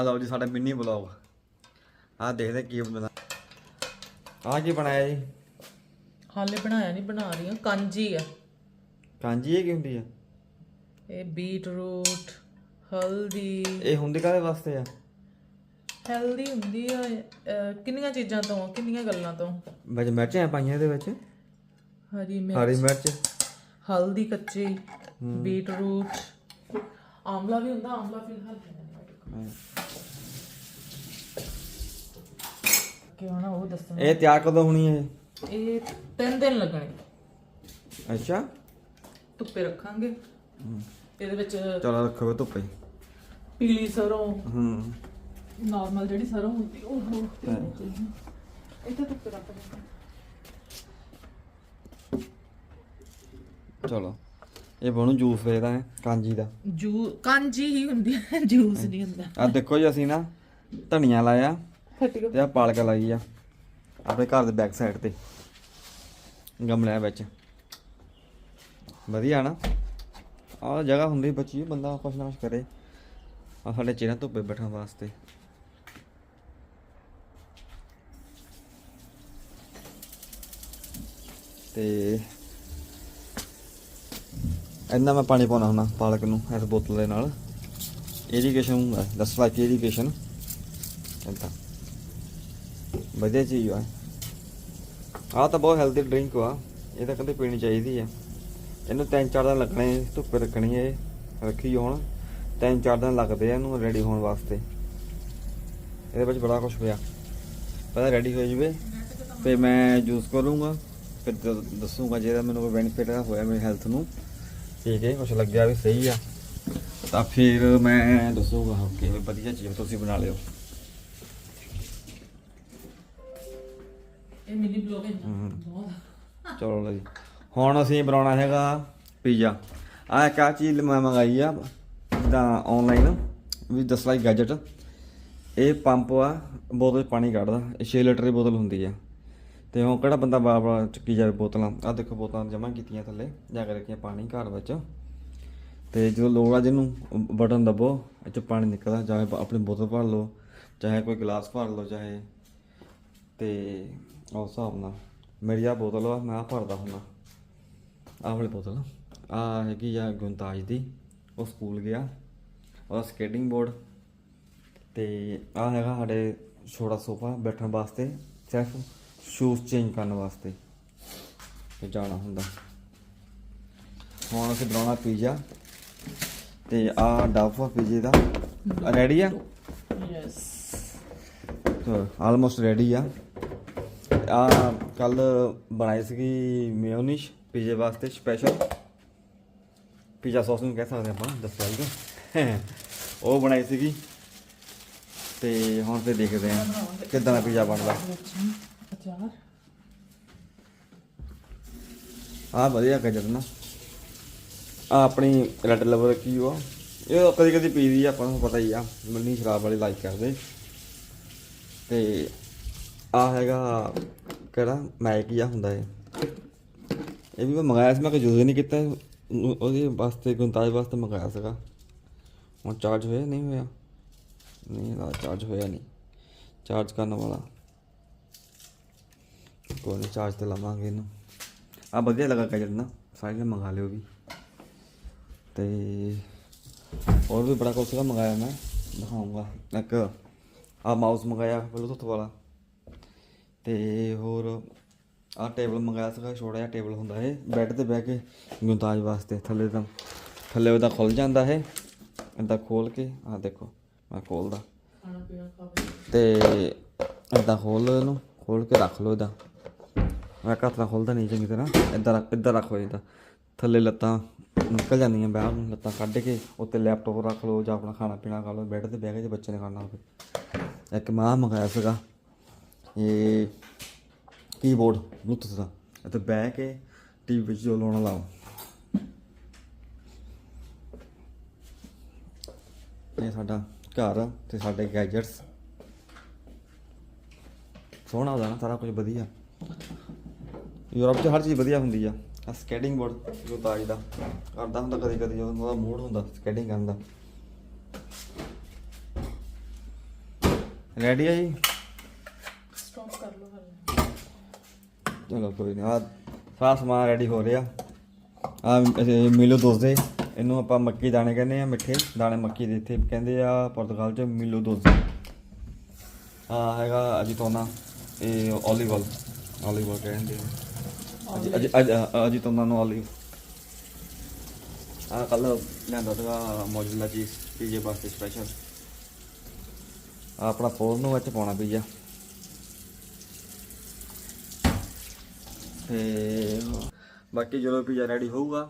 ਆ ਲਓ ਜੀ ਸਾਡਾ ਮਿੰਨੀ ਬਲੌਗ। ਆ ਦੇਖਦੇ ਕੀ ਬਣਦਾ। ਆ ਕੀ ਬਣਾਇਆ ਜੀ? ਹਾਲੇ ਬਣਾਇਆ ਨਹੀਂ ਬਣਾ ਰਹੀ ਹਾਂ। ਕਾਂਜੀ ਆ। ਕਾਂਜੀ ਇਹ ਕੀ ਹੁੰਦੀ ਆ? ਇਹ ਬੀਟਰੂਟ ਹਲਦੀ। ਇਹ ਹੁੰਦੀ ਕਾਹਦੇ ਵਾਸਤੇ ਆ? ਹੈਲਦੀ ਹੁੰਦੀ ਆ ਅਹ, ਕਿੰਨੀਆਂ ਚੀਜ਼ਾਂ ਤੋਂ ਕਿੰਨੀਆਂ ਗੱਲਾਂ ਤੋਂ? ਵਿੱਚ ਮਿਰਚਾਂ ਪਾਈਆਂ ਇਹਦੇ ਵਿੱਚ? ਹਰੀ ਮਿਰਚ ਹਰੀ ਮਿਰਚ। ਹਲਦੀ ਕੱਚੀ ਬੀਟਰੂਟ। ਆਮਲਾ ਵੀ ਹੁੰਦਾ ਆਮਲਾ ਫਿਲਹਾਲ ਕਿਉਂ ਨਾ ਉਹ ਦੱਸਣਾ ਇਹ ਤਿਆਰ ਕਦੋਂ ਹੋਣੀ ਹੈ ਇਹ? ਤਿੰਨ ਦਿਨ ਲੱਗਣੇ। ਅੱਛਾ। ਧੁੱਪੇ ਰੱਖਾਂਗੇ। ਇਹਦੇ ਵਿੱਚ ਚਲੋ ਰੱਖੋ ਧੁੱਪੇ। ਪੀਲੀ ਸਰੋਂ। ਹੂੰ। ਨਾਰਮਲ ਜਿਹੜੀ ਸਰੋਂ ਹੁੰਦੀ ਉਹ ਇਹ ਤਾਂ ਧੁੱਪੇ ਰੱਖ ਦਿੰਦੇ ਚਲੋ। ਇਹ ਬਣੂ ਜੂਸ ਵੇਦਾ ਹੈ ਕਾਂਜੀ ਦਾ। ਜੂ ਕਾਂਜੀ ਹੀ ਹੁੰਦੀ ਹੈ ਜੂਸ ਨਹੀਂ ਹੁੰਦਾ। ਆ ਦੇਖੋ ਜੀ ਅਸੀਂ ਨਾ ਧਨੀਆ ਲਾਇਆ ਤੇ ਆ ਪਾਲਕ ਲਾਈ ਆ ਆਪਣੇ ਘਰ ਦੇ ਬੈਕ ਸਾਈਡ ਤੇ ਗਮਲਿਆਂ ਵਿੱਚ। ਵਧੀਆ ਨਾ। ਆਹ ਜਗ੍ਹਾ ਹੁੰਦੀ ਬੱਚੀ ਬੰਦਾ ਕੁਛ ਨਾ ਕੁਛ ਕਰੇ। ਆ ਸਾਡੇ ਚਿਹਰਾ ਧੁੱਪੇ ਬੈਠਣ ਵਾਸਤੇ। ਤੇ ਇੰਨਾ ਮੈਂ ਪਾਣੀ ਪਾਉਣਾ ਹੁੰਦਾ, ਪਾਲਕ ਨੂੰ, ਇਸ ਬੋਤਲ ਦੇ ਨਾਲ। ਇਰੀਗੇਸ਼ਨ ਹੁੰਦਾ ਦਸ ਲਾਈਕ ਇਰੀਗੇਸ਼ਨ ਏਦਾਂ ਵਧੀਆ ਚੀਜ਼ ਆ। ਆਹ ਤਾਂ ਬਹੁਤ ਹੈਲਦੀ ਡਰਿੰਕ ਆ ਇਹ ਤਾਂ ਕਹਿੰਦੇ ਪੀਣੀ ਚਾਹੀਦੀ ਆ। ਇਹਨੂੰ ਤਿੰਨ ਚਾਰ ਦਿਨ ਲੱਗਣੇ, ਧੁੱਪੇ ਰੱਖਣੀ ਹੈ ਰੱਖੀ ਹੁਣ, ਤਿੰਨ ਚਾਰ ਦਿਨ ਲੱਗਦੇ ਆ ਇਹਨੂੰ ਰੈਡੀ ਹੋਣ ਵਾਸਤੇ। ਇਹਦੇ ਵਿੱਚ ਬੜਾ ਕੁਝ ਪਿਆ। ਪਹਿਲਾਂ ਰੈਡੀ ਹੋ ਜਵੇ ਤੇ ਮੈਂ ਜੂਸ ਕਰੂੰਗਾ, ਫਿਰ ਦ- ਦੱਸੂਗਾ ਜੇ ਮੈਨੂੰ ਕੋਈ ਬੈਨੀਫਿਟ ਹੋਇਆ ਮੇਰੀ ਹੈਲਥ ਨੂੰ। ਠੀਕ ਹੈ ਕੁਝ ਲੱਗਿਆ ਵੀ ਸਹੀ ਆ। ਤਾਂ ਫਿਰ ਮੈਂ ਦੱਸੂਗਾ ਵੀ ਵਧੀਆ ਚੀਜ਼ ਤੁਸੀਂ ਬਣਾ ਲਿਓ। ਇਹ ਬਲੌਗ ਹੈ। ਚਲੋ ਜੀ। ਹੁਣ ਅਸੀਂ ਬਣਾਉਣਾ ਹੈਗਾ ਪੀਜ਼ਾ। ਆਹ ਇੱਕ ਆਹ ਚੀਜ਼ ਮੈਂ ਮੰਗਾਈ ਆ ਜਿੱਦਾਂ ਆਨਲਾਈਨ ਵੀ ਦਸ ਲਾਈ ਗੈਜਟ ਇਹ ਪੰਪ ਆ ਬੋਤਲ ਪਾਣੀ ਕੱਢਦਾ ਇਹ 6 ਲੀਟਰ ਦੀ ਬੋਤਲ ਹੁੰਦੀ ਆ। ਤੇ ਉਹ ਕਿਹੜਾ ਬੰਦਾ ਬਾਰ ਬਾਰ ਚੱਕੀ ਜਾਵੇ ਬੋਤਲਾਂ? ਆ ਦੇਖੋ ਬੋਤਲਾਂ ਜਮ੍ਹਾਂ ਕੀਤੀਆਂ ਥੱਲੇ, ਜਾ ਕੇ ਰੱਖੀਆਂ ਪਾਣੀ ਘਰ ਵਿੱਚ। ਤੇ ਜਦੋਂ ਲੋੜ ਆ ਜਿਹਨੂੰ ਬਟਨ ਦਬੋ ਇਹ 'ਚ ਪਾਣੀ ਨਿਕਲਦਾ, ਚਾਹੇ ਆਪਣੀ ਬੋਤਲ ਭਰ ਲਓ, ਚਾਹੇ ਕੋਈ ਗਲਾਸ ਭਰ ਲਓ, ਚਾਹੇ ਤੇ ਉਸ ਹਿਸਾਬ ਨਾਲ। ਮੇਰੀ ਆ ਬੋਤਲ ਆ, ਮੈਂ ਆ ਭਰਦਾ ਹੁੰਦਾ। ਆਹ ਵਾਲੀ ਬੋਤਲ ਆ। ਹੈਗੀ ਆ ਗੁੰਤਾਜ ਦੀ, ਉਹ ਸਕੂਲ ਗਿਆ। ਉਹਦਾ ਸਕੇਟਿੰਗ ਬੋਰਡ। ਤੇ ਆ ਹੈਗਾ ਸਾਡੇ ਛੋਟਾ ਸੋਫਾ ਬੈਠਣ ਵਾਸਤੇ, ਸਿਰਫ ਸ਼ੂਜ਼ ਚੇਂਜ ਕਰਨ ਵਾਸਤੇ ਤੇ ਜਾਣਾ ਹੁੰਦਾ। ਹੁਣ ਅਸੀਂ ਬਣਾਉਣਾ ਪੀਜ਼ਾ ਤੇ ਆ ਡਾਫਾ ਪੀਜ਼ੇ ਦਾ। ਰੈਡੀ ਆ? ਯੈਸ ਆਲਮੋਸਟ ਰੈਡੀ ਆ। ਆ ਕੱਲ ਬਣਾਈ ਸੀਗੀ ਮਿਓਨਿਸ਼ ਪੀਜ਼ੇ ਵਾਸਤੇ ਸਪੈਸ਼ਲ ਪੀਜ਼ਾ ਸੌਸ ਨੂੰ ਕਹਿ ਸਕਦੇ ਆਪਾਂ ਦੱਸ ਲਾਈਗਾ ਉਹ ਬਣਾਈ ਸੀਗੀ। ਤੇ ਹੁਣ ਤੇ ਦੇਖਦੇ ਆ ਕਿਦਾਂ ਦਾ ਪੀਜ਼ਾ ਬਣਦਾ। ਅਚਾਰ ਆ ਵਧੀਆ ਗਜਰ ਨਾ ਆ ਆਪਣੀ ਰੈਡ ਲਵਰ ਕੀ ਉਹ ਇਹ ਕਦੀ ਕਦੀ ਪੀਦੀ ਆ, ਆਪਾਂ ਨੂੰ ਪਤਾ ਹੀ ਆ ਮੰਨੀ ਸ਼ਰਾਬ ਵਾਲੀ ਲਾਈਕ ਕਰਦੇ। ਤੇ ਆ ਹੈਗਾ ਕਿਹੜਾ? ਮੈਗੀ ਆ ਹੁੰਦਾ ਇਹ। ਇਹ ਵੀ ਮੈਂ ਮੰਗਾਇਆ ਸੀ, ਮੈਂ ਕਿ ਯੂਜ਼ ਨਹੀਂ ਕੀਤਾ। ਉਹਦੇ ਵਾਸਤੇ, ਗੁੰਤਾਜ ਵਾਸਤੇ ਮੰਗਾਇਆ ਸੀਗਾ। ਹੁਣ ਚਾਰਜ ਹੋਇਆ? ਨਹੀਂ ਹੋਇਆ। ਨਹੀਂ ਇਹਦਾ ਚਾਰਜ ਹੋਇਆ ਨਹੀਂ। ਚਾਰਜ ਕਰਨ ਵਾਲਾ। ਕੋਈ ਨਹੀਂ ਚਾਰਜ ਤੇ ਲਾਵਾਂਗੇ ਇਹਨੂੰ। ਆ ਵਧੀਆ ਲੱਗਾ ਗਜਰ ਨਾ ਸਾਰੇ ਮੰਗਾ ਲਿਓ ਵੀ। ਤੇ ਹੋਰ ਵੀ ਬੜਾ ਕੁਛ ਸੀਗਾ ਮੰਗਾਇਆ ਮੈਂ ਦਿਖਾਉਂਗਾ। ਇੱਕ ਆ ਮਾਊਸ ਮੰਗਾਇਆ ਬਲੂਟੁੱਥ ਵਾਲਾ। ਤੇ ਹੋਰ ਆ ਟੇਬਲ ਮੰਗਾਇਆ ਸੀਗਾ ਛੋਟਾ ਜਿਹਾ ਟੇਬਲ ਹੁੰਦਾ ਇਹ ਬੈੱਡ ਤੇ ਬਹਿ ਕੇ ਗੁੰਤਾਜ ਵਾਸਤੇ ਥੱਲੇ ਤਾਂ ਥੱਲੇ ਉਹਦਾ ਖੁੱਲ ਜਾਂਦਾ ਹੈ ਏਦਾਂ ਖੋਲ ਕੇ ਆ ਦੇਖੋ ਮੈਂ ਖੋਲਦਾ। ਤੇ ਏਦਾਂ ਖੋਲ ਲਓ ਖੋਲ ਕੇ ਰੱਖ ਲਓ ਏਦਾਂ। ਮੈਂ ਹੱਥ ਨਾਲ ਖੋਲਦਾ ਨਹੀਂ ਚੰਗੀ ਤਰ੍ਹਾਂ। ਏਦਾਂ ਰੱਖ ਏਦਾਂ ਰੱਖੋ ਏਦਾਂ ਥੱਲੇ ਲੱਤਾਂ ਨਿਕਲ ਜਾਂਦੀਆਂ ਬਾਹਰ ਨੂੰ, ਲੱਤਾਂ ਕੱਢ ਕੇ, ਉੱਤੇ ਲੈਪਟਾਪ ਰੱਖ ਲਓ ਜਾਂ ਆਪਣਾ ਖਾਣਾ ਪੀਣਾ ਖਾ ਲਓ ਬੈੱਡ ਤੇ ਬਹਿ ਕੇ ਜੇ ਬੱਚੇ ਨੇ ਖਾਣਾ ਹੋਵੇ। ਇੱਕ ਮਾਂ ਮੰਗਾਇਆ ਸੀਗਾ। ਇਹ ਕੀਬੋਰਡ ਬਲੂਟੁੱਥ ਦਾ। ਅਤੇ ਬਹਿ ਕੇ ਟੀਵੀ ਵਿੱਚ ਜੋ ਲਾਉਣਾ ਲਾਓ। ਇਹ ਸਾਡਾ ਘਰ ਤੇ ਸਾਡੇ ਗੈਜਟਸ ਸੋਹਣਾ ਉਹਦਾ ਨਾ, ਸਾਰਾ ਕੁਝ ਵਧੀਆ। ਯੂਰਪ 'ਚ ਹਰ ਚੀਜ਼ ਵਧੀਆ ਹੁੰਦੀ ਆ। ਆ ਸਕੇਟਿੰਗ ਬੋਰਡ ਜੋ ਤਾਜ ਦਾ ਕਰਦਾ ਹੁੰਦਾ ਕਦੀ ਕਦੀ ਜਦੋਂ ਉਹਦਾ ਮੂਡ ਹੁੰਦਾ ਸਕੇਟਿੰਗ ਕਰਨ ਦਾ। ਰੈਡੀ ਆ ਜੀ? ਸਟਾਪ ਕਰ ਲਓ ਫਿਰ। ਚਲੋ ਕੋਈ ਨਹੀਂ ਆ ਸਾਰਾ ਸਮਾਨ ਰੈਡੀ ਹੋ ਰਿਹਾ। ਆ ਮਿਲੋ ਦੋਸਤੇ ਇਹਨੂੰ ਆਪਾਂ ਮੱਕੀ ਦਾਣੇ ਕਹਿੰਦੇ ਆ ਮਿੱਠੇ ਦਾਣੇ ਮੱਕੀ ਦੇ ਇੱਥੇ ਕਹਿੰਦੇ ਆ ਪੁਰਤਗਾਲ ਚ ਮਿਲੋ ਦੋਸਤੇ। ਆ ਹੈਗਾ ਅਜੀਤੋਨਾ ਇਹ 올ਿਵ ਆਇਲ 올ਿਵ ਆਇਲ ਕਹਿੰਦੇ ਆ। ਅਜੀ ਅਜੀ ਅਜ- ਅਜੀਤੋਨਾ ਨੂੰ 올ਿਵ ਆ ਕੱਲ ਲਿਆਂਦਾ ਸੀਗਾ ਮੌਜੂਦਾ ਚੀਜ਼ ਪੀਜੇ ਵਾਸਤੇ ਸਪੈਸ਼ਲ ਆਪਣਾ ਫੋਰ ਨੂੰ ਵਿੱਚ ਪਾਉਣਾ ਪੀਜਾ। ਤੇ ਬਾਕੀ ਜਦੋਂ ਪੀਜ਼ਾ ਰੈਡੀ ਹੋਊਗਾ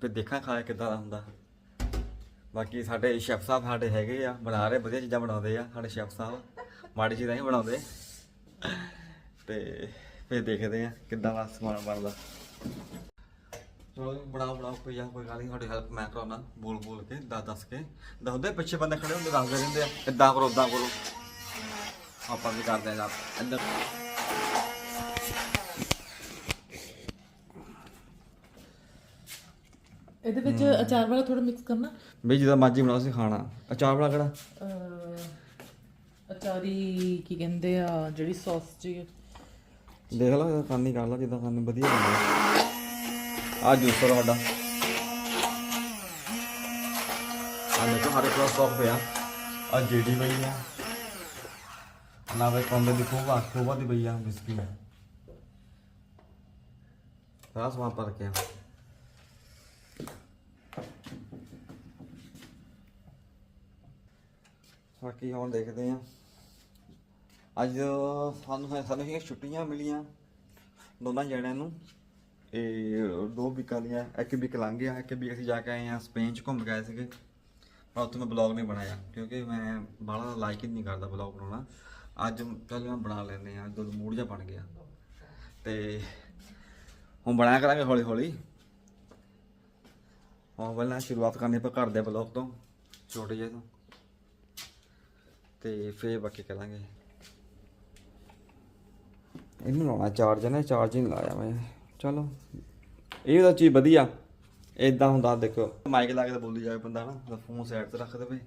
ਫਿਰ ਦੇਖਾਂ ਖਾ ਕੇ ਕਿੱਦਾਂ ਦਾ ਹੁੰਦਾ। ਬਾਕੀ ਸਾਡੇ ਸ਼ੈਫ ਸਾਹਿਬ ਸਾਡੇ ਹੈਗੇ ਆ ਬਣਾ ਰਹੇ ਵਧੀਆ ਚੀਜ਼ਾਂ ਬਣਾਉਂਦੇ ਆ ਸਾਡੇ ਸ਼ੈਫ ਸਾਹਿਬ। ਮਾੜੀ ਚੀਜ਼ਾਂ ਨਹੀਂ ਬਣਾਉਂਦੇ। ਤੇ ਫਿਰ ਦੇਖਦੇ ਆ ਕਿੱਦਾਂ ਦਾ ਸਮਾਨ ਬਣਦਾ। ਚਲੋ ਬਣਾਓ ਬਣਾਓ ਪੀਜ਼ਾ ਕੋਈ ਗੱਲ ਨਹੀਂ ਤੁਹਾਡੀ ਹੈਲਪ ਮੈਂ ਕਰਾਉਣਾ ਬੋਲ ਬੋਲ ਕੇ ਦੱਸ ਦੱਸ ਕੇ। ਦੱਸਦੇ ਪਿੱਛੇ ਬੰਦੇ ਖੜੇ ਹੁੰਦੇ ਦੱਸਦੇ ਰਹਿੰਦੇ ਆ ਇਦਾਂ ਕਰੋ ਉਦਾਂ ਕਰੋ। ਆਪਾਂ ਵੀ ਕਰਦੇ ਆ ਇੱਧਰ। ਇਹਦੇ ਵਿੱਚ ਅਚਾਰ ਵਾਲਾ ਥੋੜਾ ਮਿਕਸ ਕਰਨਾ। ਵੀ ਜਿੱਦਾਂ ਮਰਜ਼ੀ ਬਣਾਓ ਸੀ ਖਾਣਾ। ਅਚਾਰ ਵਾਲਾ ਕਿਹੜਾ? ਅਚਾਰੀ ਕੀ ਕਹਿੰਦੇ ਆ ਜਿਹੜੀ ਸੌਸ ਜੀ। ਦੇਖ ਲਓ ਇਹਦਾ ਖਾਣੀ ਕਰ ਲਾ ਜਿੱਦਾਂ ਖਾਨੀ ਵਧੀਆ ਬਣਦਾ ਆ ਜੂਸਰ ਸਾਡਾ। ਆ ਦੇਖੋ, ਹਰੇ ਕੋਲ ਸਟਾਕ ਪਿਆ। ਆ ਜੀਡੀ ਪਈ ਆ। ਨਾ ਵੇ ਕੰਦੇ ਦੀ ਖੋਵਾ ਖੋਵਾ ਦੀ ਪਈ ਆ ਬਿਸਕੀ ਸਾਰਾ ਸਮਾਨ ਪਰ ਕੇ ਬਾਕੀ ਹੁਣ ਦੇਖਦੇ ਆ। ਅੱਜ ਸਾਨੂੰ ਸਾਨੂੰ ਇਹ ਛੁੱਟੀਆਂ ਮਿਲੀਆਂ ਦੋਨਾਂ ਜਣਿਆਂ ਨੂੰ। ਇਹ ਦੋ ਵੀਕਾਂ ਦੀਆਂ ਇੱਕ ਵੀਕ ਲੰਘ ਗਿਆ, ਇੱਕ ਵੀਕ ਅਸੀਂ ਜਾ ਕੇ ਆਏ ਆ ਸਪੇਨ ਚ ਘੁੰਮ ਕੇ ਆਏ ਸੀਗੇ। ਪਰ ਉੱਥੇ ਮੈਂ ਬਲੌਗ ਨਹੀਂ ਬਣਾਇਆ ਕਿਉਂਕਿ ਮੈਂ ਬਾਹਲਾ ਲਾਈਕ ਹੀ ਨਹੀਂ ਕਰਦਾ ਬਲੌਗ ਬਣਾਉਣਾ। ਅੱਜ ਚੱਲ ਮੈਂ ਬਣਾ ਲੈਂਦੇ ਆ ਜਦੋਂ ਮੂਡ ਜਿਹਾ ਬਣ ਗਿਆ। ਤੇ ਹੁਣ ਬਣਾਇਆ ਕਰਾਂਗੇ ਹੌਲੀ ਹੌਲੀ ਹੁਣ ਪਹਿਲਾਂ ਸ਼ੁਰੂਆਤ ਕਰਨੀ ਆਪਾਂ ਘਰ ਦੇ ਬਲੌਗ ਤੋਂ, ਛੋਟੇ ਜਿਹੇ ਤੋਂ। ਤੇ ਫੇਰ ਬਾਕੀ ਕਰਾਂਗੇ। ਇਹਨੂੰ ਲਾਉਣਾ ਚਾਰਜ ਨੇ ਚਾਰਜ ਨਹੀਂ ਲਾਇਆ ਮੈਂ ਚਲੋ। ਇਹ ਤਾਂ ਚੀਜ਼ ਵਧੀਆ। ਇਦਾਂ ਹੁੰਦਾ ਦੇਖੋ ਮਾਈਕ ਲਾ ਕੇ ਬੋਲੀ ਜਾਵੇ ਬੰਦਾ ਨਾ ਫੋਨ ਸਾਈਡ ਤੇ ਰੱਖ ਦੇਵੇ।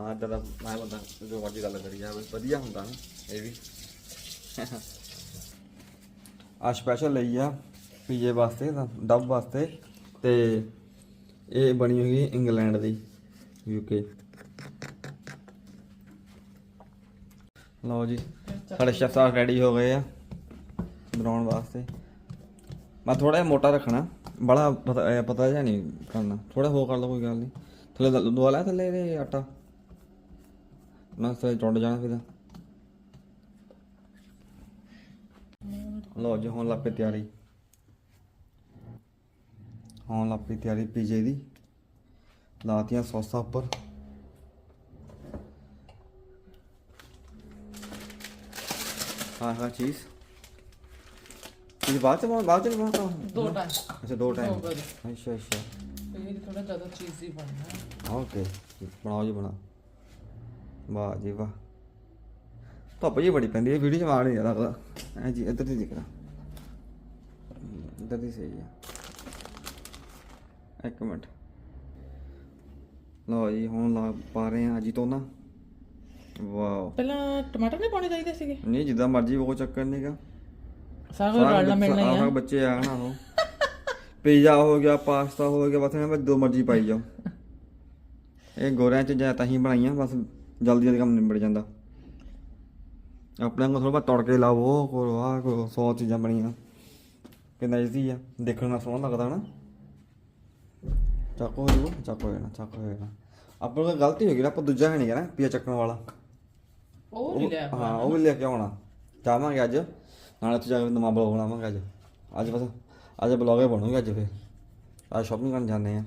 ਹਾਂ ਏਦਾਂ ਦਾ ਮੈਂ ਬੰਦਾ ਜੋ ਮਰਜ਼ੀ ਗੱਲ ਕਰੀ ਜਾਵੇ। ਵਧੀਆ ਹੁੰਦਾ ਨਾ ਇਹ ਵੀ। ਆ ਸਪੈਸ਼ਲ ਲਈ ਆ ਪੀਜੇ ਵਾਸਤੇ ਡੱਬ ਵਾਸਤੇ ਤੇ ਇਹ ਬਣੀ ਹੋਈ ਇੰਗਲੈਂਡ ਦੀ ਯੂਕੇ ਲਓ ਜੀ ਸਾਡੇ ਸ਼ੈਫ ਰੈਡੀ ਹੋ ਗਏ ਆ। ਬਣਾਉਣ ਵਾਸਤੇ। ਮੈਂ ਥੋੜਾ ਜਿਹਾ ਮੋਟਾ ਰੱਖਣਾ। ਬੜਾ ਪਤਾ ਪਤਾ ਜਿਹਾ ਨਹੀਂ ਕਰਨਾ। ਥੋੜਾ ਹੋ ਕਰ ਲਓ, ਕੋਈ ਗੱਲ ਨਹੀਂ। ਥੱਲੇ ਦ- ਦਵਾ ਲਿਆ ਥੱਲੇ ਇਹ ਆਟਾ। ਨਾ ਥੱਲੇ ਟੁੱਟ ਜਾਣਾ ਫਿਰ ਲਓ ਜੀ, ਹੁਣ ਲੱਪੇ ਤਿਆਰੀ। ਹੁਣ ਲੱਪੇ ਤਿਆਰੀ ਪੀਜੇ ਦੀ। ਲਾਤੀਆਂ ਸੌਸਾਂ ਉੱਪਰ। ਹਾਂ ਹਾਂ, ਚੀਜ਼। ਇਹ ਬਾਅਦ ਚ ਬਾਅਦ ਚ ਬਣਾਤਾ ਦੋ ਟਾਈਮ ਅੱਛਾ ਦੋ ਟਾਈਮ ਦੋ ਵਾਰੀ। ਅੱਛਾ ਅੱਛਾ ਇਹ ਥੋੜਾ ਜ਼ਿਆਦਾ ਚੀਜ਼ੀ ਬਣਨਾ ਹੈ। ਓਕੇ ਬਣਾਓ ਜੀ ਬਣਾ ਵਾਹ ਜੀ ਵਾਹ ਧੁੱਪ ਜੀ ਬੜੀ ਪੈਂਦੀ ਹੈ ਵੀਡੀਓ ਚ ਮਾਰ ਨਹੀਂ ਲੱਗਦਾ ਐ ਜੀ ਇੱਧਰ ਦੀ ਦਿਖਦਾ ਇੱਧਰ ਦੀ ਸਹੀ ਆ ਇੱਕ ਮਿੰਟ ਲਓ ਜੀ ਹੁਣ ਲਾ ਪਾ ਰਹੇ ਆ ਜੀ ਤੋਂ ਨਾ ਵਾਓ ਪਹਿਲਾਂ ਟਮਾਟਰ ਨਹੀਂ ਪਾਉਣੇ ਚਾਹੀਦੇ ਸੀਗੇ ਨਹੀਂ ਜਿੱਦਾਂ ਮਰਜ਼ੀ ਉਹ ਚੱਕਰ ਨਹੀਂਗਾ ਸਾਰਾ ਕੁਝ ਰਲਣਾ ਮਿਲਣਾ ਹੀ ਆ। ਬੱਚੇ ਆ ਨਾ ਉਹ। ਪੀਜ਼ਾ ਹੋ ਗਿਆ ਪਾਸਤਾ ਹੋ ਗਿਆ ਬਸ ਇਹਨਾਂ ਦੋ ਮਰਜ਼ੀ ਪਾਈ ਜਾਓ। ਇਹ ਗੋਰਿਆਂ ਚ ਜਾਂ ਤਾਂ ਹੀ ਬਣਾਈਆਂ ਬਸ ਜਲਦੀ ਜਲਦੀ ਕੰਮ ਨਿਬੜ ਜਾਂਦਾ। ਆਪਣੇ ਨੂੰ ਥੋੜਾ ਤੜਕੇ ਲਾਵੋ ਕੋ ਆ ਕੋ ਸੌ ਚੀਜ਼ਾਂ ਬਣੀਆਂ। ਕਿੰਨਾ ਇਜ਼ੀ ਆ ਦੇਖਣ ਨਾਲ ਸੋਹਣਾ ਲੱਗਦਾ ਨਾ ਚੱਕੋ ਹੋ ਚੱਕੋ ਹੋ ਜਾਣਾ ਚੱਕੋ ਹੋ ਜਾਣਾ। ਆਪਾਂ ਨੂੰ ਗਲਤੀ ਹੋ ਗਈ ਨਾ ਆਪਾਂ ਦੂਜਾ ਹੈ ਨਹੀਂ ਨਾ ਪੀਆ ਚੱਕਣ ਵਾਲਾ। ਉਹ ਵੀ ਲਿਆ ਹਾਂ ਉਹ ਵੀ ਲੈ ਕੇ ਆਉਣਾ। ਚਾਹਾਂਗੇ ਅੱਜ। ਨਾਲੇ ਤੇ ਜਾ ਕੇ ਨਵਾਂ ਬਲੌਗ ਬਣਾਵਾਂਗੇ ਅੱਜ। ਅੱਜ ਬਸ ਅੱਜ ਬਲੌਗ ਹੀ ਬਣੂਗਾ ਅੱਜ ਫਿਰ। ਅੱਜ ਸ਼ਾਪਿੰਗ ਕਰਨ ਜਾਂਦੇ ਆ।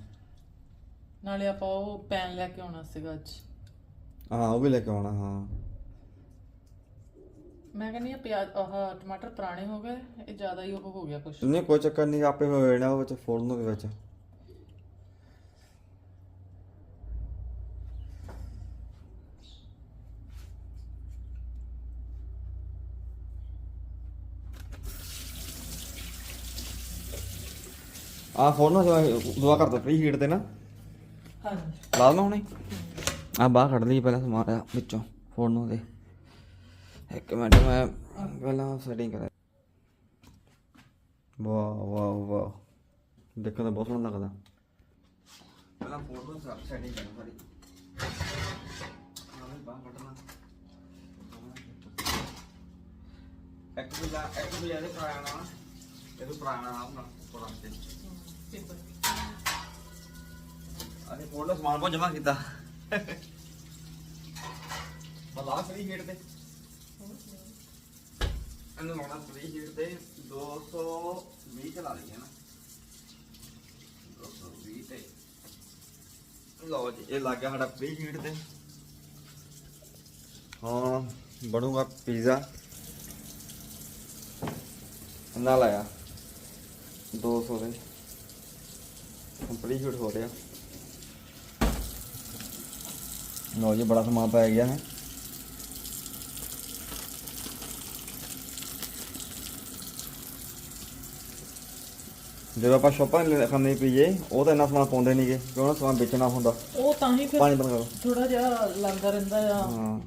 ਨਾਲੇ ਆਪਾਂ ਉਹ ਪੈਨ ਲੈ ਕੇ ਆਉਣਾ ਸੀਗਾ ਅੱਜ। ਹਾਂ ਉਹ ਵੀ ਲੈ ਕੇ ਆਉਣਾ ਹਾਂ। ਮੈਂ ਕਹਿੰਦੀ ਆ ਪਿਆਜ਼ ਆਹ ਟਮਾਟਰ ਪੁਰਾਣੇ ਹੋ ਗਏ ਇਹ ਜ਼ਿਆਦਾ ਹੀ ਉਹ ਹੋ ਗਿਆ ਕੁਛ। ਨਹੀਂ ਕੋਈ ਚੱਕਰ ਨਹੀਂ ਆਪੇ ਹੋ ਜਾਣਾ ਉਹ ਵਿੱਚ ਫੋੜਨ ਦੇ ਵਿੱਚ। ਆ ਫੋਨ ਦੁਆ ਕਰ ਦੋ ਫ੍ਰੀ ਹੀਟ ਤੇ ਨਾ। ਹਾਂਜੀ। ਲਾ ਦਵਾਂ ਹੁਣੇ? ਆ ਬਾਹਰ ਕੱਢ ਲਈ ਪਹਿਲਾਂ ਸਮਾਨ ਆ ਵਿੱਚੋਂ ਫੋੜਨ ਦੇ। ਇੱਕ ਮਿੰਟ ਮੈਂ ਪਹਿਲਾਂ ਸੈਟਿੰਗ ਕਰਾਂ। ਵਾਹ ਵਾਹ ਵਾਹ। ਦੇਖਣ ਦਾ ਬਹੁਤ ਸੋਹਣਾ ਲੱਗਦਾ। ਪਹਿਲਾਂ ਫੋਟੋ ਸੈਟਿੰਗ ਕਰਾਂ ਸਾਰੀ। ਆਵੇਂ ਬਾਹਰ ਕੱਢਣਾ। ਇੱਕ ਵੀ ਲਾ ਇੱਕ ਵੀ ਇਹਦੇ ਪੁਰਾਣਾ ਨਾ ਇਹਦੇ ਪੁਰਾਣਾ ਤੇ ਪੇਪਰ ਅਸੀਂ ਫੋਟੋ ਸਮਾਨ ਬਹੁਤ ਜਮਾ ਕੀਤਾ? ਬਲਾ ਫਰੀ ਹੇਟ ਤੇ। ਇਹਨੂੰ ਲਾਉਣਾ ਫਰੀ ਹੇਟ ਤੇ। 220 ਚਲਾ ਲਈਏ ਨਾ। 220 ਤੇ। ਲਓ ਜੀ, ਇਹ ਲੱਗ ਗਿਆ ਸਾਡਾ ਫਰੀ ਹੇਟ ਤੇ। ਹਾਂ ਬਣੂਗਾ ਪੀਜ਼ਾ ਨਾਲ ਆਇਆ 200 ਦੇ। ਕੰਪਲੀਟ ਹੋ ਰਿਹਾ। ਲਓ ਜੀ ਬੜਾ ਸਮਾਨ ਪੈ ਗਿਆ ਹੈ। ਜਦੋਂ ਆਪਾਂ ਸ਼ੋਪਾਂ ਖਾਂਦੇ ਪੀਏ ਉਹ ਤਾਂ ਇੰਨਾ ਸਮਾਨ ਪਾਉਂਦੇ ਨਹੀਂਗੇ ਕਿਉਂ ਉਹਨਾਂ ਸਮਾਨ ਵੇਚਣਾ ਹੁੰਦਾ। ਉਹ ਤਾਂ ਹੀ ਫਿਰ ਪਾਣੀ ਬੰਦ ਕਰੋ। ਥੋੜਾ ਜਿਹਾ ਲੱਗਦਾ ਰਹਿੰਦਾ ਆ। ਹਾਂ।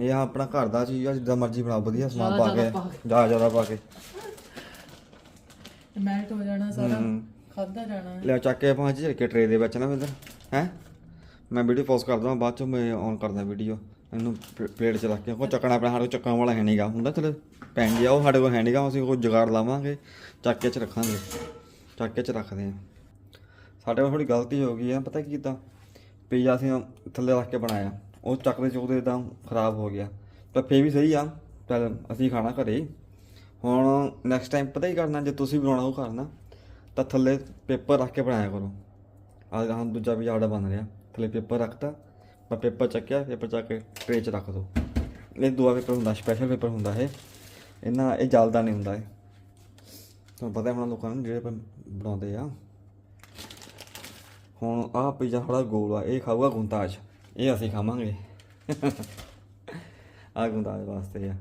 ਇਹ ਆ ਆਪਣਾ ਘਰ ਦਾ ਚੀਜ਼ ਆ ਜਿੱਦਾਂ ਮਰਜ਼ੀ ਬਣਾਓ ਵਧੀਆ ਸਮਾਨ ਪਾ ਕੇ ਜ਼ਿਆਦਾ ਪਾ ਕੇ। ਜ਼ਿਆਦਾ ਜ਼ਿਆਦਾ ਪਾ ਕੇ। ਮੈਲਟ ਹੋ ਜਾਣਾ ਸਾਰਾ। ਹਮ। ਖਾਦਾ ਜਾਣਾ ਹੈ। ਲਿਆ ਚੱਕ ਕੇ ਆਪਾਂ ਜੀ ਟਰੇ ਦੇ ਵਿੱਚ ਨਾ ਫਿਰ, ਹੈ? ਮੈਂ ਵੀਡੀਓ ਪੌਜ਼ ਕਰ ਦਵਾਂ ਬਾਅਦ 'ਚੋਂ ਮੈਂ ਔਨ ਕਰਦਾ ਵੀਡੀਓ ਇਹਨੂੰ ਪਲੇ- ਪਲੇਟ ਚ ਰੱਖ ਕੇ ਕੋ ਚੱਕਣਾ ਆਪਣਾ ਸਾਡੇ ਕੋਲ ਚੱਕਣ ਵਾਲਾ ਹੈ ਨਹੀਂਗਾ ਹੁੰਦਾ ਚਲ, ਪੈਣ ਗਿਆ, ਉਹ ਸਾਡੇ ਕੋਲ ਹੈ ਨਹੀਂਗਾ ਅਸੀਂ ਕੋਈ ਜੁਗਾੜ ਲਾਵਾਂਗੇ। ਚੱਕ ਚ ਰੱਖਾਂਗੇ। ਚੱਕ ਚ ਰੱਖਦੇ ਹਾਂ। ਸਾਡੇ ਕੋਲ ਥੋੜੀ ਗਲਤੀ ਹੋ ਗਈ ਆ, ਪਤਾ ਕੀ ਕੀਤਾ? ਪੀਜ਼ਾ ਅਸੀਂ ਥੱਲੇ ਰੱਖ ਕੇ ਬਣਾਇਆ। ਉਹ ਚੱਕਦੇ ਚੁੱਕਦੇ ਇਦਾਂ ਖਰਾਬ ਹੋ ਗਿਆ। ਪਰ ਫੇਰ ਵੀ ਸਹੀ ਆ, ਚੱਲ ਅਸੀਂ ਖਾਣਾ ਘਰੇ। ਹੀ। ਹੁਣ ਨੈਕਸਟ ਟਾਈਮ ਪਤਾ ਹੀ ਕਰਨਾ, ਜੇ ਤੁਸੀਂ ਬਣਾਉਣਾ, ਉਹ ਕਰਨਾ। ਤਾਂ ਥੱਲੇ ਪੇਪਰ ਰੱਖ ਕੇ ਬਣਾਇਆ ਕਰੋ। ਆਹ ਹਾਂ ਦੂਜਾ ਵੀ ਸਾਡਾ ਬਣ ਰਿਹਾ। ਥੱਲੇ ਪੇਪਰ ਰੱਖਤਾ, ਮੈਂ ਪੇਪਰ ਚੱਕਿਆ, ਪੇਪਰ ਚੱਕ ਕੇ ਟਰੇ 'ਚ ਰੱਖ ਦੋ। ਇਹ ਦੂਆ ਪੇਪਰ ਹੁੰਦਾ ਸਪੈਸ਼ਲ ਪੇਪਰ ਹੁੰਦਾ ਇਹ। ਇਹਨਾਂ ਇਹ ਜਲਦਾ ਨਹੀਂ ਹੁੰਦਾ ਇਹ। ਤੁਹਾਨੂੰ ਪਤਾ ਹੁਣ ਲੋਕਾਂ ਨੂੰ ਜਿਹੜੇ ਬ- ਬਣਾਉਂਦੇ ਆ। ਹੁਣ ਆਹ ਪੀਜ਼ਾ ਥੋੜਾ ਗੋਲ ਆ, ਇਹ ਖਾਊਗਾ ਗੁੰਤਾਜ। ਇਹ ਅਸੀਂ ਖਾਵਾਂਗੇ। ਆਹ ਗੁੰਤਾਜ ਵਾਸਤੇ ਆ।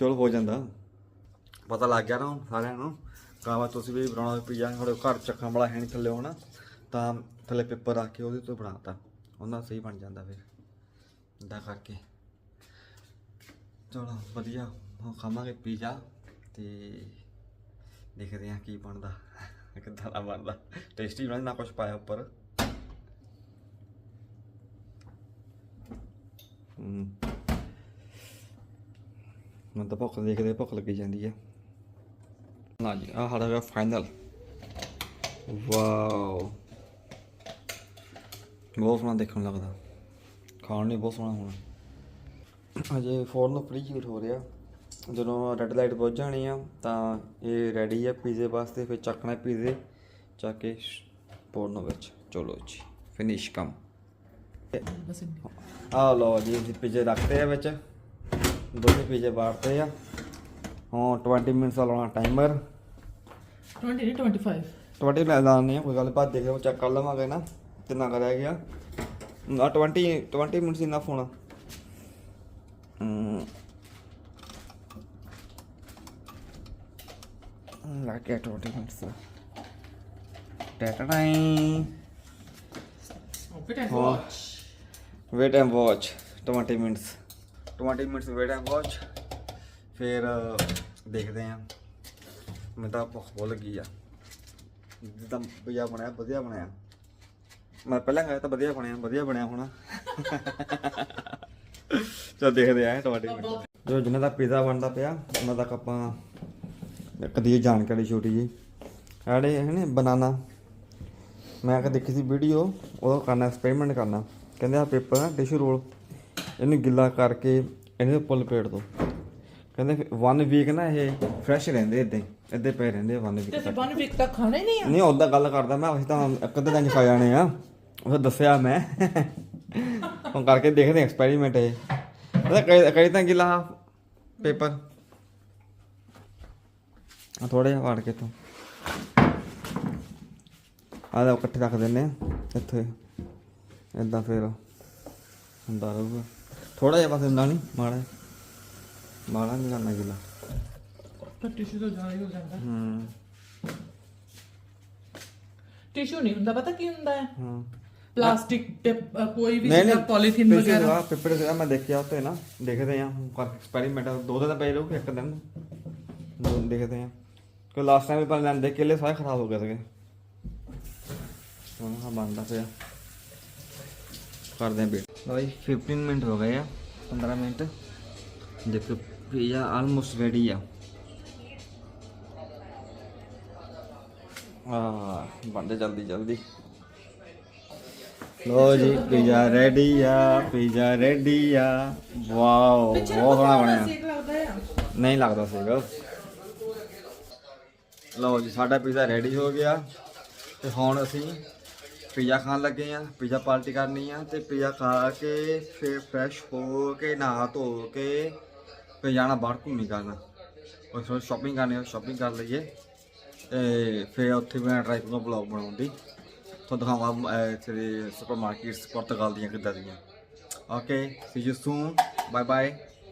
ਚਲੋ ਹੋ ਜਾਂਦਾ। ਪਤਾ ਲੱਗ ਗਿਆ ਨਾ ਸਾਰਿਆਂ ਨੂੰ। ਕਾਵਾ ਤੁਸੀਂ ਵੀ ਬਣਾਉਣਾ ਪੀਜ਼ਾ ਤੁਹਾਡੇ ਘਰ ਚੱਕਣ ਵਾਲਾ ਹੈ ਨਹੀਂ ਥੱਲੇ ਹੋਣਾ ਤਾਂ ਥੱਲੇ ਪੇਪਰ ਰੱਖ ਕੇ ਉਹਦੇ ਤੋਂ ਬਣਾਤਾ ਉਹਨਾਂ ਸਹੀ ਬਣ ਜਾਂਦਾ ਫਿਰ ਇਦਾਂ ਕਰਕੇ। ਚਲੋ, ਵਧੀਆ, ਹੁਣ ਖਾਵਾਂਗੇ ਪੀਜ਼ਾ ਤੇ ਦੇਖਦੇ ਹਾਂ ਕੀ ਬਣਦਾ, ਕਿੱਦਾਂ ਦਾ ਬਣਦਾ। ਟੇਸਟੀ ਬਣਦਾ ਨਾ ਕੁਝ ਪਾਇਆ ਉੱਪਰ। ਹਮ ਮੈਨੂੰ ਤਾਂ ਭੁੱਖ ਦੇਖਦੇ ਭੁੱਖ ਲੱਗੀ ਜਾਂਦੀ ਆ। ਨਾ ਜੀ ਆਹ ਸਾਡਾ ਹੈਗਾ ਫਾਈਨਲ ਵਾਓ ਬਹੁਤ ਸੋਹਣਾ ਦੇਖਣ ਨੂੰ ਲੱਗਦਾ ਖਾਣ ਨੂੰ ਬਹੁਤ ਸੋਹਣਾ ਹੋਣਾ ਅਜੇ ਫੋਰਨ ਨੂੰ ਫ੍ਰੀ ਹੀਟ ਹੋ ਰਿਹਾ ਜਦੋਂ ਰੈੱਡ ਲਾਈਟ ਬੁੱਝ ਜਾਣੀ ਆ ਤਾਂ ਇਹ ਰੈਡੀ ਆ ਪੀਜ਼ੇ ਵਾਸਤੇ ਫਿਰ ਚੱਕਣਾ ਪੀਜ਼ੇ ਚੱਕ ਕੇ ਫੋਰਨ ਵਿੱਚ ਚਲੋ ਜੀ ਫਿਨਿਸ਼ ਕੰਮ। ਆ ਲਓ ਜੀ ਪੀਜ਼ੇ ਰੱਖਤੇ ਆ ਵਿੱਚ ਦੋਨੇ ਪੀਜ਼ੇ ਬਾੜਤੇ ਆ 20 ਮਿੰਟਸ ਦਾ ਲਾਉਣਾ ਟਾਈਮਰ 20 ਨਹੀਂ 25 20 ਲੈ ਲਾਣੇ ਕੋਈ ਗੱਲ ਬਾਤ ਦੇਖੋ ਚੈੱਕ ਕਰ ਲਵਾਂਗੇ ਨਾ ਕਿੰਨਾ ਕੁ ਰਹਿ ਗਿਆ। ਨਾ 20 20 ਮਿੰਟਸ ਹੋਣਾ ਹਮ। ਲੱਗ ਗਿਆ 20 ਮਿੰਟਸ। ਹਾਂ। Watch wait and watch 20 minutes. 20 minutes wait and watch ਫਿਰ ਦੇਖਦੇ ਆਂ। ਮੈਂ ਤਾਂ ਭੁੱਖ ਬਹੁਤ ਲੱਗੀ ਆ। ਜਿੱਦਾਂ ਪਿਆ ਬਣਾਇਆ ਵਧੀਆ ਬਣਾਇਆ ਮੈਂ ਪਹਿਲਾਂ ਖਾਇਆ ਤਾਂ ਵਧੀਆ ਬਣਿਆ ਵਧੀਆ ਬਣਿਆ ਹੋਣਾ। ਚਲ ਦੇਖਦੇ ਆਂ ਤੁਹਾਡੇ ਜੋ ਜਿੰਨਾ ਦਾ ਪੀਜ਼ਾ ਬਣਦਾ ਪਿਆ, ਉਹਨਾਂ ਤੱਕ ਆਪਾਂ ਇੱਕ ਦੀ ਜਾਣਕਾਰੀ ਛੋਟੀ ਜੀ ਆੜੇ ਹੈ ਨੇ ਬਨਾਨਾ। ਮੈਂ ਕਿ ਦੇਖੀ ਸੀ ਵੀਡੀਓ ਉਹਦਾ ਕਰਨਾ ਐਕਸਪੈਰੀਮੈਂਟ ਕਰਨਾ। ਕਹਿੰਦੇ ਆ ਪੇਪਰ ਨਾ ਟਿਸ਼ੂ ਰੋਲ ਇਹਨੂੰ ਗਿੱਲਾ ਕਰਕੇ ਇਹਦੇ ਉੱਪਰ ਪੇਟ ਦੋ। ਕਹਿੰਦੇ 1 ਵੀਕ ਨਾ ਇਹ ਫਰੈਸ਼ ਰਹਿੰਦੇ ਇਦਾਂ ਇਦਾਂ ਪਏ ਰਹਿੰਦੇ 1 ਤੇ ਵੀਕ ਅਸੀਂ ਬਨ ਵੀਕ ਤੱਕ ਖਾਣਾ ਹੀ ਨਹੀਂ ਆ? ਨਹੀਂ ਉਦਾਂ ਗੱਲ ਕਰਦਾ ਮੈਂ ਅਸੀਂ ਤਾਂ ਇੱਕ ਅੱਧੇ ਦਿਨ 'ਚ ਖਾ ਜਾਣੇ ਆ। ਉਹ ਦੱਸਿਆ ਮੈਂ। ਹੁਣ ਕਰਕੇ ਦੇਖਦੇ ਐਕਸਪੈਰੀਮੈਂਟ ਇਹ। ਪਤਾ ਕਈ ਕਈ ਤਾਂ ਗਿੱਲਾ ਪੇਪਰ। ਆ ਥੋੜੇ ਜਿਹਾ ਵਾੜ ਕੇ ਤੋਂ ਆ ਲੈ ਇਕੱਠੇ ਰੱਖ ਦਿੰਨੇ ਆ ਇੱਥੇ। ਇਦਾਂ ਫੇਰ ਹੁੰਦਾ ਰਹੂਗਾ। ਥੋੜਾ ਜਿਹਾ ਬਸ ਇੰਨਾ ਨਹੀਂ ਮਾੜਾ ਮਾੜਾ ਨਹੀਂ ਕਰਨਾ ਗਿੱਲਾ ਪਰ ਟਿਸ਼ੂ ਤੋਂ ਜ਼ਿਆਦਾ ਹੀ ਹੋ ਜਾਂਦਾ ਹੂੰ ਟਿਸ਼ੂ ਨਹੀਂ ਹੁੰਦਾ ਪਤਾ ਕੀ ਹੁੰਦਾ ਹੈ ਹਾਂ ਪਲਾਸਟਿਕ ਤੇ ਅ, ਕੋਈ ਵੀ ਜਿਹੜਾ ਪੋਲੀਥੀਨ ਵਗੈਰਾ ਪੇਪਰ ਸੀਗਾ ਮੈਂ ਦੇਖਿਆ ਉੱਤੇ ਨਾ ਦੇਖਦੇ ਆ ਕਰ ਐਕਸਪੈਰੀਮੈਂਟ ਦੋ ਦਿਨ ਪਏ ਰਹੂ ਇੱਕ ਦਿਨ ਦੋ ਦੇਖਦੇ ਆ ਕਿ ਲਾਸਟ ਟਾਈਮ ਆਪਾਂ ਲੈਂਦੇ ਕੇਲੇ ਸਾਰੇ ਖਰਾਬ ਹੋ ਗਏ ਸੀਗੇ ਹੁਣ ਹਾਂ ਬੰਦਾ ਪਿਆ ਕਰਦੇ ਆ ਵੇਟ ਭਾਈ 15 ਮਿੰਟ ਹੋ ਗਏ ਆ 15 ਮਿੰਟ ਦੇਖੋ ਪੀਜ਼ਾ ਆਲਮੋਸਟ ਰੈਡੀ ਆ। ਆ ਬੰਦੇ ਜਲਦੀ ਜਲਦੀ। ਲੋ ਜੀ ਪੀਜ਼ਾ ਰੈਡੀ ਆ ਪੀਜ਼ਾ ਰੈਡੀ ਆ। ਵਾਓ ਬਹੁਤ ਸੋਹਣਾ ਬਣਿਆ। ਨਹੀਂ ਲੱਗਦਾ ਸੀਗਾ ਲਓ ਜੀ ਸਾਡਾ ਪੀਜ਼ਾ ਰੈਡੀ ਹੋ ਗਿਆ। ਤੇ ਹੁਣ ਅਸੀਂ ਪੀਜ਼ਾ ਖਾਣ ਲੱਗੇ ਆ ਪੀਜ਼ਾ ਪਾਰਟੀ ਕਰਨੀ ਆ ਤੇ ਪੀਜ਼ਾ ਖਾ ਕੇ ਫਿਰ ਫਰੈਸ਼ ਹੋ ਕੇ ਨਹਾ ਧੋ ਕੇ ਫਿਰ ਜਾਣਾ ਬਾਹਰ ਘੁੰਮੀ ਕਰਨਾ। ਉਹ ਥੋੜੀ ਸ਼ਾਪਿੰਗ ਕਰਨੀ ਆ ਸ਼ਾਪਿੰਗ ਕਰ ਲਈਏ। ਤੇ ਫਿਰ ਉੱਥੇ ਮੈਂ ਟਰਾਈ ਕਰੂੰਗਾ ਬਲੌਗ ਬਣਾਉਣ ਤੁਹਾਨੂੰ ਦਿਖਾਵਾਂਗਾ ਇੱਥੇ ਸੁਪਰ ਮਾਰਕੀਟਸ ਪੁਰਤਗਾਲ ਦੀਆਂ ਕਿੱਦਾਂ ਦੀਆਂ। Okay see you soon bye bye